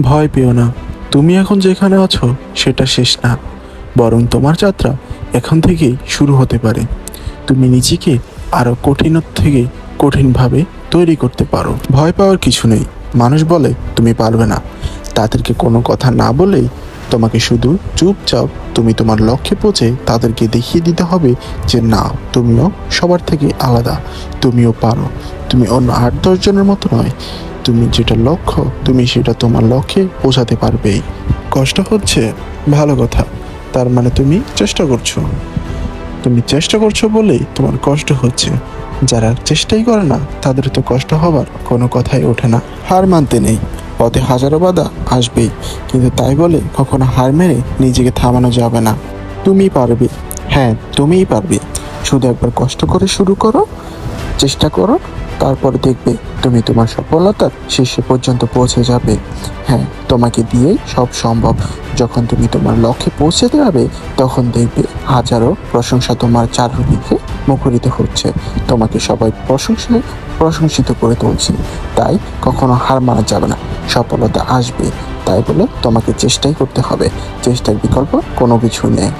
ভয় পেও না। তুমি এখন যেখানে আছো, সেটা শেষ না। বরং তোমার যাত্রা এখন থেকেই শুরু হতে পারে। তুমি নিজেকে আরও কঠিন থেকে কঠিনভাবে তৈরি করতে পারো। ভয় পাওয়ার কিছু নেই। মানুষ বলে, তুমি পারবে না। তাদেরকে কোনো কথা না বলেই তোমাকে শুধু চুপচাপ তুমি তোমার লক্ষ্যে পৌঁছে তাদেরকে দেখিয়ে দিতে হবে যে, না, তুমিও সবার থেকে আলাদা। তুমিও পারো। তুমি অন্য আট দশ জনের মতো নয়। তুমি যেটা লক্ষ্য, তুমি সেটা তোমার লক্ষ্যে পৌঁছাতে পারবেই। কষ্ট হচ্ছে, ভালো কথা। তার মানে তুমি চেষ্টা করছ। তুমি চেষ্টা করছ বলেই তোমার কষ্ট হচ্ছে। যারা চেষ্টাই করে না, তাদের তো কষ্ট হবার কোনো কথাই ওঠে না। হার মানতে নেই। পথে হাজারো বাধা আসবেই। কিন্তু তাই বলে কখনো হার মেরে নিজেকে থামানো যাবে না। তুমি পারবে। হ্যাঁ তুমিই পারবে। শুধু একবার কষ্ট করে শুরু করো, চেষ্টা করো তারপর দেখবে তুমি তোমার সফলতার শীর্ষে পর্যন্ত পৌঁছে যাবে। হ্যাঁ তোমাকে দিয়েই সব সম্ভব। যখন তুমি তোমার লক্ষ্যে পৌঁছে যাবে, তখন দেখবে হাজারো প্রশংসা তোমার চারদিকে মুখরিত হচ্ছে। তোমাকে সবাই প্রশংসায় প্রশংসিত করে তুলছে। তাই কখনো হার মানা যাবে না। সফলতা আসবে। তাই বলে তোমাকে চেষ্টাই করতে হবে। চেষ্টার বিকল্প কোনো কিছু নেই।